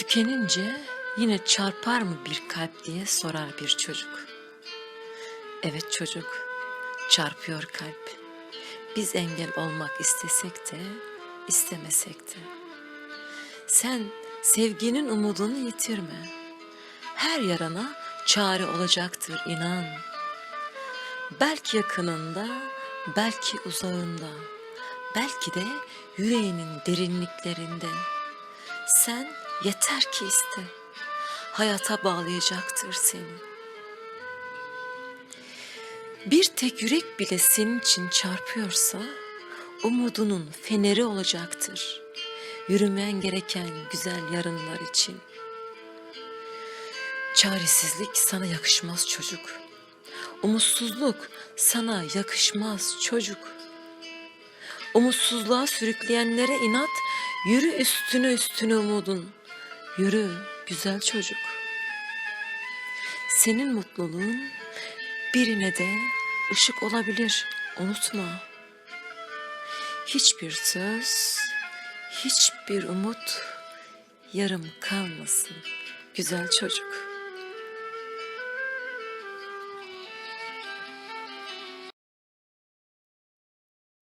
Tükenince yine çarpar mı bir kalp diye sorar bir çocuk. Evet çocuk, çarpıyor kalp. Biz engel olmak istesek de, istemesek de. Sen sevginin umudunu yitirme. Her yarana çare olacaktır inan. Belki yakınında, belki uzağında, belki de yüreğinin derinliklerinde. Sen yeter ki iste. Hayata bağlayacaktır seni. Bir tek yürek bile senin için çarpıyorsa umudunun feneri olacaktır. Yürümen gereken güzel yarınlar için. Çaresizlik sana yakışmaz çocuk. Umutsuzluk sana yakışmaz çocuk. Umutsuzluğa sürükleyenlere inat, yürü üstüne üstüne umudun. Yürü güzel çocuk. Senin mutluluğun birine de ışık olabilir, unutma. Hiçbir söz, hiçbir umut yarım kalmasın güzel çocuk.